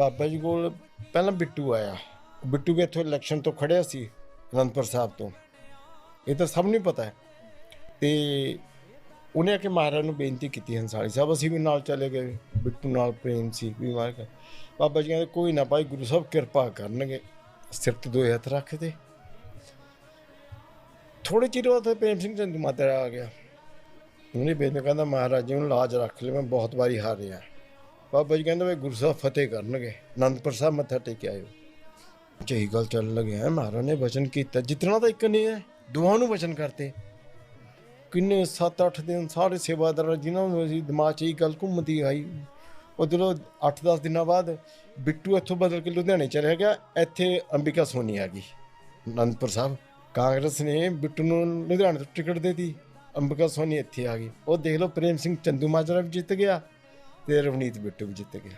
ਬਾਬਾ ਜੀ ਕੋਲ ਪਹਿਲਾਂ ਬਿੱਟੂ ਆਇਆ। ਬਿੱਟੂ ਵੀ ਇੱਥੋਂ ਇਲੈਕਸ਼ਨ ਤੋਂ ਖੜਿਆ ਸੀ, ਅਨੰਦਪੁਰ ਸਾਹਿਬ ਤੋਂ। ਇਹ ਤਾਂ ਸਭ ਨੂੰ ਪਤਾ ਹੈ। ਤੇ ਉਹਨੇ ਆ ਕੇ ਮਹਾਰਾਜ ਨੂੰ ਬੇਨਤੀ ਕੀਤੀ, ਹੰਸਾਲੀ ਸਾਹਿਬ, ਅਸੀਂ ਵੀ ਨਾਲ ਚਲੇ ਗਏ। ਬਿੱਟੂ ਨਾਲ ਪ੍ਰੇਮ ਸੀ, ਵੀ ਮਾਰ ਕੇ। ਬਾਬਾ ਜੀ ਕਹਿੰਦੇ, ਕੋਈ ਨਾ ਭਾਈ, ਗੁਰੂ ਸਾਹਿਬ ਕਿਰਪਾ ਕਰਨਗੇ। ਸਿਰ ਤੇ ਦੋ ਹੱਥ ਰੱਖ ਤੇ ਥੋੜੇ ਚਿਰ ਬਾਅਦ ਪ੍ਰੇਮ ਸਿੰਘ ਚੰਦੂ ਮਾਤਾ ਆ ਗਿਆ। ਉਹਨੇ ਬੇਨਤੀ ਕਹਿੰਦਾ, ਮਹਾਰਾਜ ਜੀ ਨੂੰ ਲਾਜ ਰੱਖ ਲੈ, ਮੈਂ ਬਹੁਤ ਵਾਰੀ ਹਾਰਿਆ। ਬਾਬਾ ਜੀ ਕਹਿੰਦੇ ਵੀ ਗੁਰੂ ਸਾਹਿਬ ਫਤਿਹ ਕਰਨਗੇ, ਅਨੰਦਪੁਰ ਸਾਹਿਬ ਮੱਥਾ ਟੇਕ ਆਇਓ। ਜਹੀ ਗੱਲ ਚੱਲਣ ਲੱਗਿਆ ਮਹਾਰਾਜ ਨੇ ਵਚਨ ਕੀਤਾ, ਜਿਤਨਾ ਤਾਂ ਇੱਕ ਨਹੀਂ ਹੈ ਦੋਹਾਂ ਨੂੰ ਵਚਨ ਕਰਤੇ। ਕਿੰਨੇ 7-8 ਦਿਨ ਸਾਰੇ ਸੇਵਾਦਾਰ ਜਿਨ੍ਹਾਂ ਨੂੰ ਅਸੀਂ ਦਿਮਾਗ 'ਚ ਇਹ ਗੱਲ ਘੁੰਮਦੀ ਆਈ, ਉਧਰੋਂ 8-10 ਦਿਨਾਂ ਬਾਅਦ ਬਿੱਟੂ ਇੱਥੋਂ ਬਦਲ ਕੇ ਲੁਧਿਆਣੇ ਚਲਿਆ ਗਿਆ, ਇੱਥੇ ਅੰਬਿਕਾ ਸੋਨੀ ਆ ਗਈ, ਅਨੰਦਪੁਰ ਸਾਹਿਬ। ਕਾਂਗਰਸ ਨੇ ਬਿੱਟੂ ਨੂੰ ਲੁਧਿਆਣੇ ਤੋਂ ਟਿਕਟ ਦੇ ਦਿੱਤੀ, ਅੰਬਿਕਾ ਸੋਨੀ ਇੱਥੇ ਆ ਗਈ। ਉਹ ਦੇਖ ਲਓ ਪ੍ਰੇਮ ਸਿੰਘ ਚੰਦੂ ਮਾਜਰਾ ਵੀ ਜਿੱਤ ਗਿਆ ਤੇ ਰਵਨੀਤ ਬਿੱਟੂ ਵੀ ਜਿੱਤ ਗਿਆ।